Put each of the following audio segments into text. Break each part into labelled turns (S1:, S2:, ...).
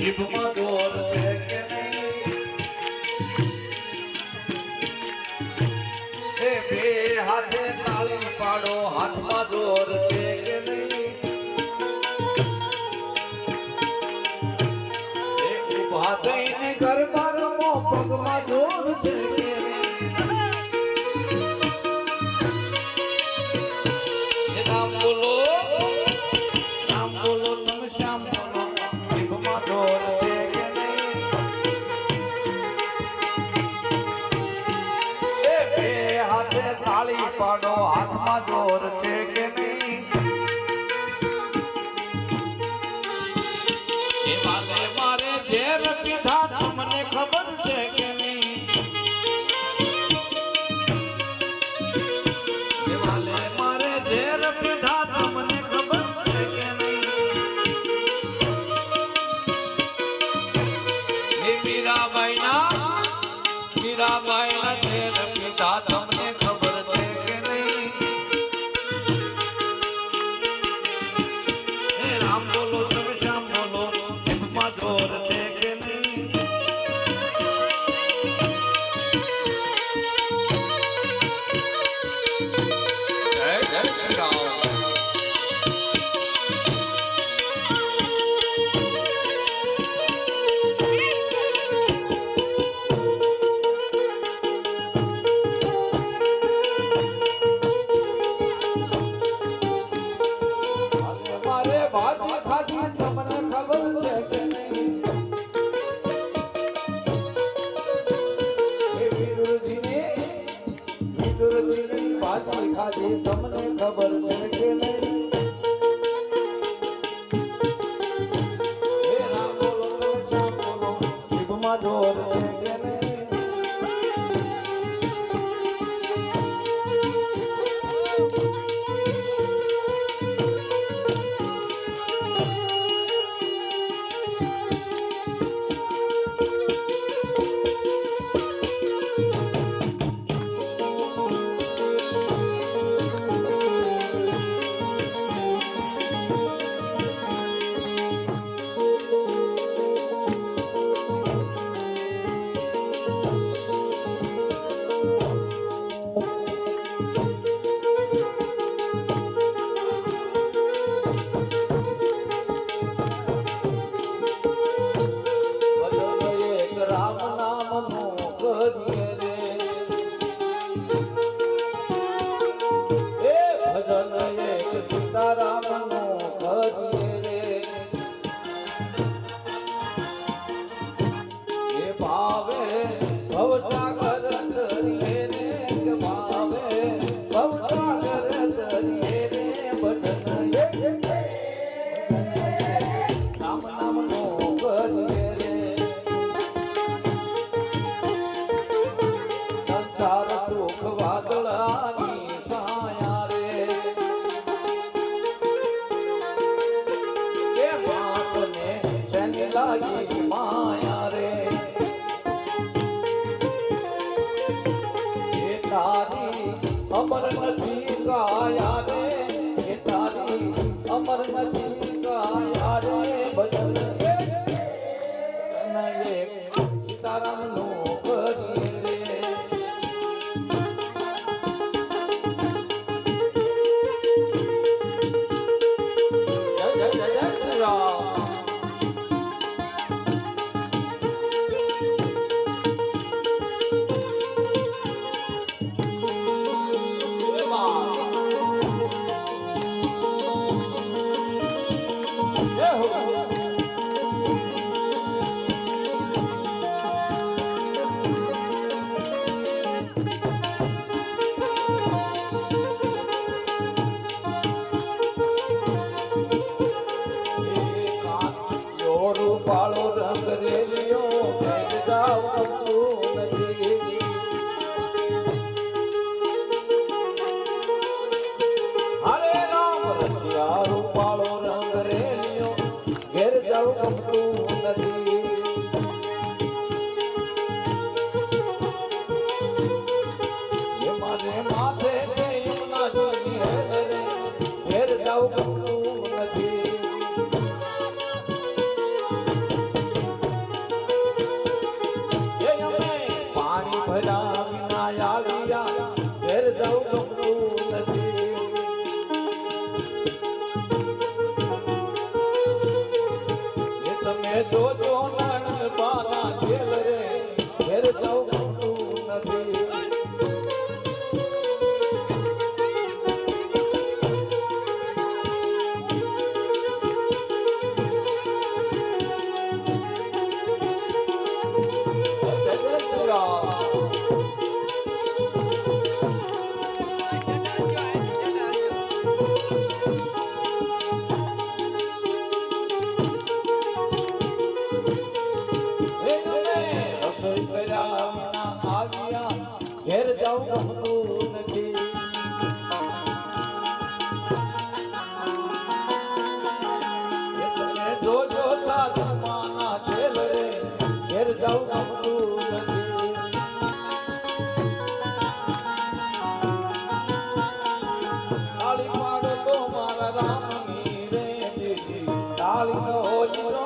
S1: હિપમાં દોર નો હાથમાં જોર છે કે નહીં? મારે મારે ઝેર પીધા તમને ખબર છે કે તારી અમર નથી ગાયા રે તારી અમર નથી ગાયા રે. no, no. જોતા જમાના ખેલ રે, ઘેર જાઉં ગમતું નથી. કાળી પાડો તો મારા રામની રે દીદી કાળી નો હોજરો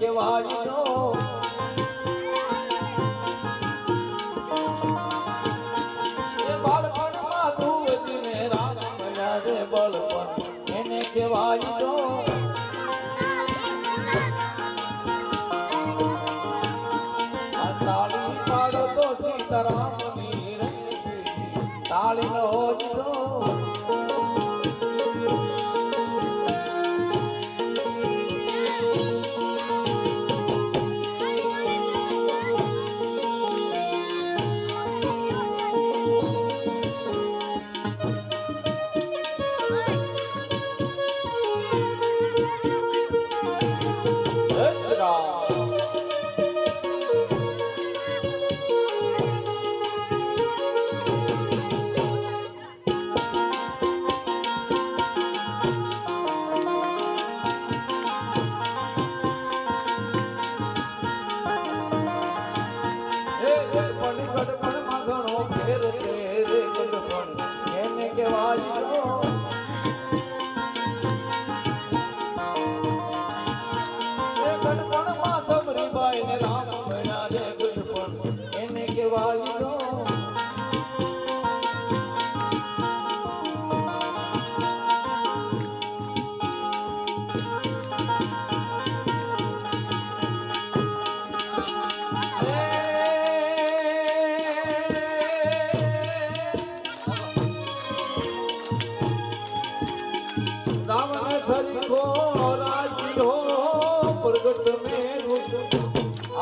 S1: દેવાળીનો. બળપણ. એને કહેવાય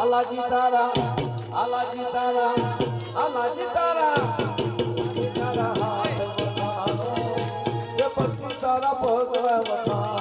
S1: આલાજી તારા આલાજી તારા આલાજી તારા તારા હાથ તારા પગ